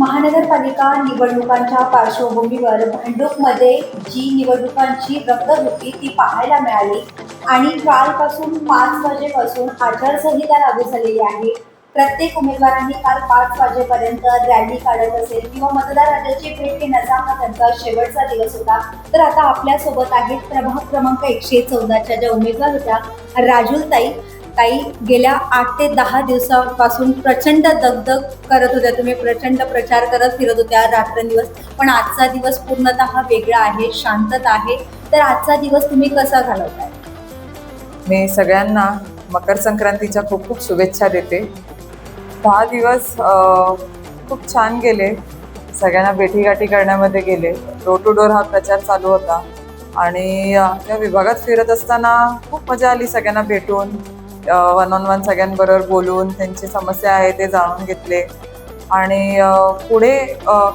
महानगरपालिका निवडणुकांच्या पार्श्वभूमीवर भांडूपमध्ये जी निवडणुकांची रंगत होती ती पाहायला मिळाली आणि कालपासून पाच वाजेपासून आचारसंहिता लागू झालेली आहे. प्रत्येक उमेदवारांनी काल पाच वाजेपर्यंत रॅली काढत असेल किंवा मतदारांची भेट घेण्याचा हा त्यांचा शेवटचा दिवस होता. तर आता आपल्यासोबत आहेत प्रभाग क्रमांक एकशे चौदाच्या ज्या उमेदवार होत्या राजूलताई. ताई गेल्या आठ ते दहा दिवसापासून प्रचंड दगदग करत होत्या. तुम्ही प्रचंड प्रचार करत फिरत होत्या रात्रंदिवस. पण आजचा दिवस पूर्णतः वेगळा आहे शांतता आहे. तर आजचा दिवस तुम्ही कसा घालवताय? मी सगळ्यांना मकर संक्रांतीच्या खूप खूप शुभेच्छा देते. दहा दिवस खूप छान गेले. सगळ्यांना भेटीगाठी करण्यामध्ये गेले. डोर टू डोर हा प्रचार चालू होता. आणि अ, त्या विभागात फिरत असताना खूप मजा आली सगळ्यांना भेटून. वन ऑन वन सगळ्यांबरोबर बोलून त्यांची समस्या आहे ते जाणून घेतले. आणि पुढे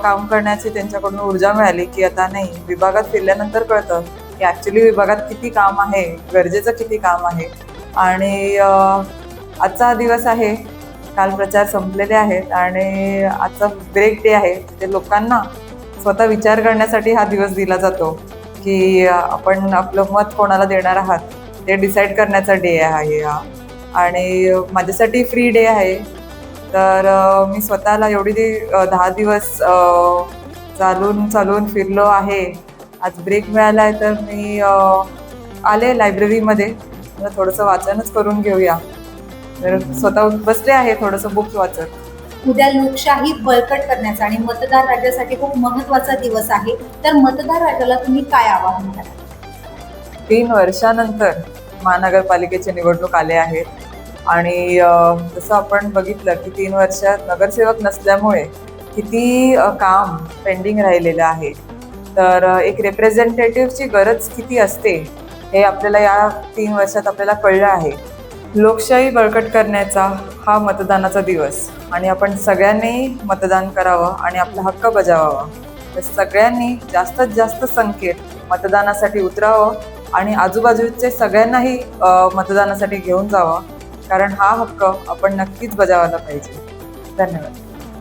काम करण्याची त्यांच्याकडून ऊर्जा मिळाली की आता नाही विभागात फिरल्यानंतर कळतं की ॲक्च्युली विभागात किती काम आहे गरजेचं किती काम आहे. आणि आजचा हा दिवस आहे काल प्रचार संपलेले आहेत आणि आजचा ब्रेक डे आहे ते लोकांना स्वतः विचार करण्यासाठी हा दिवस दिला जातो की आपण आपलं मत कोणाला देणार आहात? ते डिसाईड करण्याचा डे आहे हा. आणि माझ्यासाठी फ्री डे आहे. तर मी स्वतःला एवढी ती दहा दिवस चालून चालून फिरलो आहे. आज ब्रेक मिळाला आहे तर मी आले लायब्ररीमध्ये मला थोडंसं वाचनच करून घेऊया. तर स्वतः बसले आहे थोडंसं बुक वाचत. उद्या लोकशाही बळकट करण्याचा आणि मतदार राज्यासाठी खूप महत्त्वाचा दिवस आहे. तर मतदार राज्याला तुम्ही काय आवाहन कराल? तीन वर्षानंतर महानगरपालिकेचे निवडणूक आले आहेत आणि जसं आपण बघितलं की तीन वर्षात नगरसेवक नसल्यामुळे किती काम पेंडिंग राहिलेलं आहे. तर एक रिप्रेझेंटेटिव्हची गरज किती असते हे आपल्याला या तीन वर्षात आपल्याला कळलं आहे. लोकशाही बळकट करण्याचा हा मतदानाचा दिवस आणि आपण सगळ्यांनी मतदान करावं आणि आपला हक्क बजावावा. तर सगळ्यांनी जास्तीत जास्त संख्येत मतदानासाठी उतरावं आणि आजूबाजूचे सगळ्यांनाही मतदानासाठी घेऊन जावं. कारण हा हक्क आपण नक्कीच बजावायला पाहिजे. धन्यवाद.